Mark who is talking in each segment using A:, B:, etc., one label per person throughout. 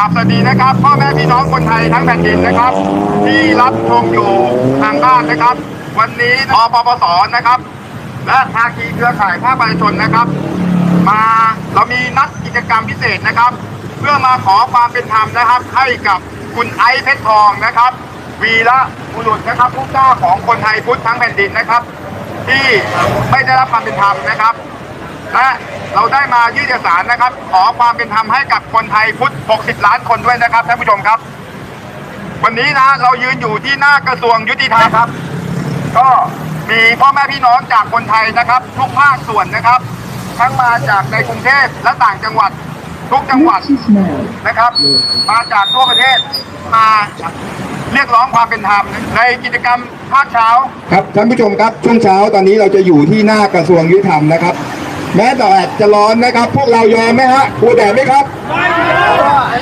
A: ราบสวัสดีนะครับ พ่อแม่พี่น้องคนไทยทั้งแผ่นดินนะครับ ที่รับชมอยู่ทางบ้านนะครับ วันนี้อปปสนะครับ และภาคีเครือข่ายภาคประชาชนนะครับ มาเรามีนัดกิจกรรมพิเศษนะครับ เพื่อมาขอความเป็นธรรมนะครับ ให้กับคุณไอซ์เพชรทองนะครับ วีระบุรุษนะครับผู้กล้าของคนไทยพุทธทั้งแผ่นดินนะครับ ที่ไม่ได้รับความเป็นธรรมนะครับ และเราได้มายื่นเอกสารนะครับ ขอความเป็นธรรมให้กับคนไทยพุทธ 60 ล้านคนด้วยนะครับท่านผู้ชมครับ วันนี้นะเรายืนอยู่ที่หน้ากระทรวงยุติธรรมครับ ก็มีพ่อแม่พี่น้องจากคนไทยนะครับ ทุกภาคส่วนนะครับ ทั้งมาจากในกรุงเทพและต่างจังหวัด ทุกจังหวัดนะครับ มาจากทั่วประเทศมาเรียกร้องความเป็นธรรมในกิจกรรมภาคเช้า
B: ครับท่านผู้ชมครับช่วงเช้าตอนนี้เราจะอยู่ที่หน้ากระทรวงยุติธรรมนะครับ แม้แดดจะร้อนนะครับ พวกเรายอมไหมฮะกลัวแดดไหมครับ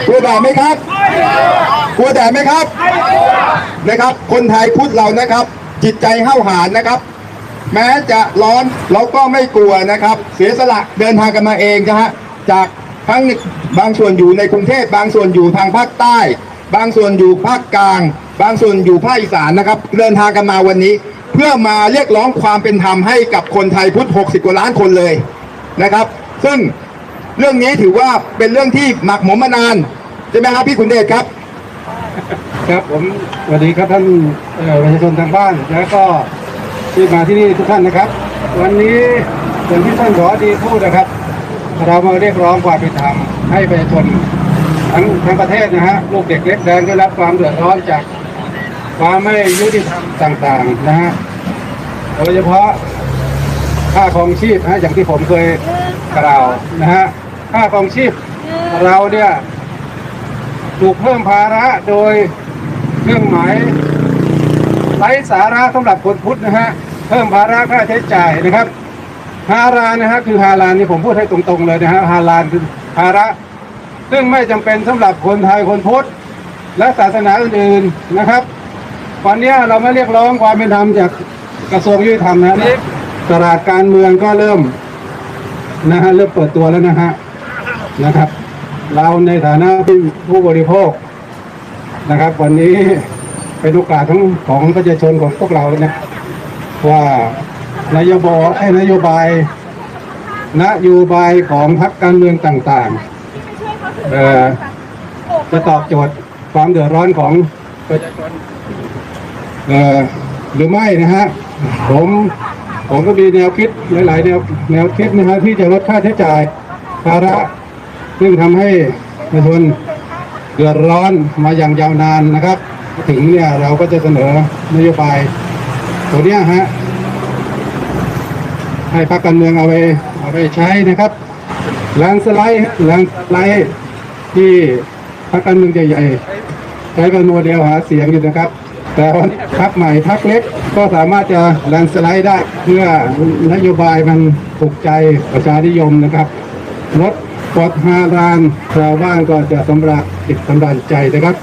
B: กลัวแดดไหมครับกลัวแดดไหมครับนะครับ คนไทยพุทธเรานะครับ จิตใจห้าวหาญนะครับ แม้จะร้อนเราก็ไม่กลัวนะครับ เสียสละเดินทางกันมาเองนะฮะจากทั้งบางส่วนอยู่ในกรุงเทพบางส่วนอยู่ทางภาคใต้ บางส่วนอยู่ภาคกลาง บางส่วนอยู่ภาคอีสานนะครับ เดินทางกันมาวันนี้ เพื่อมาเรียกร้องความเป็นธรรมให้กับคนไทยพุทธ 60 กว่าล้านคนเลย นะครับ ซึ่งเรื่องนี้ถือว่าเป็นเรื่องที่หมักหมมมานานใช่ไหมครับพี่ขุนเดชครับ
C: ครับผมสวัสดีครับท่านเอ่อประชาชนทางบ้านแล้วก็ที่มาที่นี่ทุกท่านนะครับ วันนี้อย่างที่ท่านขอดีพูดนะครับ เรามาเรียกร้องความเป็นธรรมให้ประชาชนทั้งทั้งประเทศนะฮะลูกเด็กเล็กแดงได้รับความเดือดร้อนจากความไม่ยุติธรรมต่างๆนะฮะโดยเฉพาะ ค่าครองชีพนะฮะอย่างที่ผมเคยกล่าวนะฮะค่าครองชีพเราเนี่ยถูกเพิ่มภาระโดยเครื่องหมายไร้สาระสำหรับคนพุทธนะฮะเพิ่มภาระค่าใช้จ่ายนะครับฮารานนะฮะคือฮารานนี่ผมพูดให้ตรงๆเลยนะฮะฮารานคือภาระ ซึ่งไม่จำเป็นสำหรับคนไทยคนพุทธและศาสนาอื่นๆนะครับวันนี้เราไม่เรียกร้องความเป็นธรรมจากกระทรวงยุติธรรมนะนี่ ตลาดการเมืองก็เริ่มนะฮะเริ่มเปิดตัวแล้วนะฮะนะครับ เราในฐานะที่ผู้บริโภคนะครับ วันนี้เป็นโอกาสของของประชาชนของพวกเราเนะว่านโยบายนโยบายนโยบายของพรรคการเมืองต่างๆเอ่อจะตอบโจทย์ความเดือดร้อนของประชาชนเอ่อหรือไม่นะฮะผม ผมก็มีแนวคิดหลายๆ แนวแนวคิดนะฮะที่จะลดค่าใช้จ่ายภาระซึ่งทำให้ประชาชนเดือดร้อนมาอย่างยาวนานนะครับ ถึงเนี่ยเราก็จะเสนอนโยบาย ตัวเนี้ยฮะให้พรรคการเมืองเอาไปเอาไปใช้นะครับแลนสไลด์แลนสไลด์ที่พรรคการเมืองใหญ่ๆใช้เป็นโมเดลหาเสียงอยู่นะครับ แต่วันนี้พรรคใหม่พรรคเล็กก็สามารถจะแลนสไลด์ได้เพื่อนโยบายมันถูกใจประชานิยมนะครับรถกดฮารานชาวบ้านก็จะสำราญจิตสำราญใจนะครับ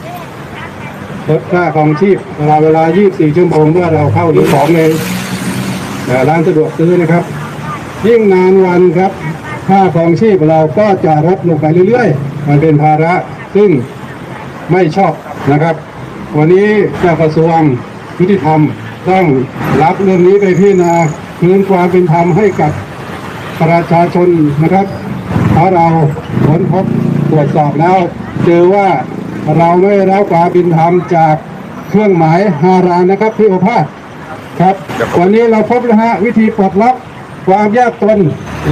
C: ลดค่าของชีพเวลาเวลา 24 ชั่วโมงเมื่อเราเข้าหรือของในเอ่ร้านสะดวกซื้อนะครับ ยิ่งนานวันครับ ค่าของชีพเราก็จะลดลงไปเรื่อยๆ มันเป็นภาระซึ่งไม่ชอบนะครับ วันนี้จากระทรวงยุติธรรมต้องรับเรื่องนี้ไปพิจารณาคืนความเป็นธรรมให้กับประชาชนนะครับเพราะเราผลพบตรวจสอบแล้ว เจอว่าเราไม่รับความเป็นธรรมจากเครื่องหมายฮารานะครับพี่โอภาสครับ วันนี้เราพบแล้วฮะวิธีปลดล็อกความยากจน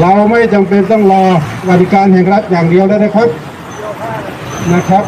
C: เราไม่จำเป็นต้องรอวัติการแห่งรัฐอย่างเดียวแล้วนะครับนะครับ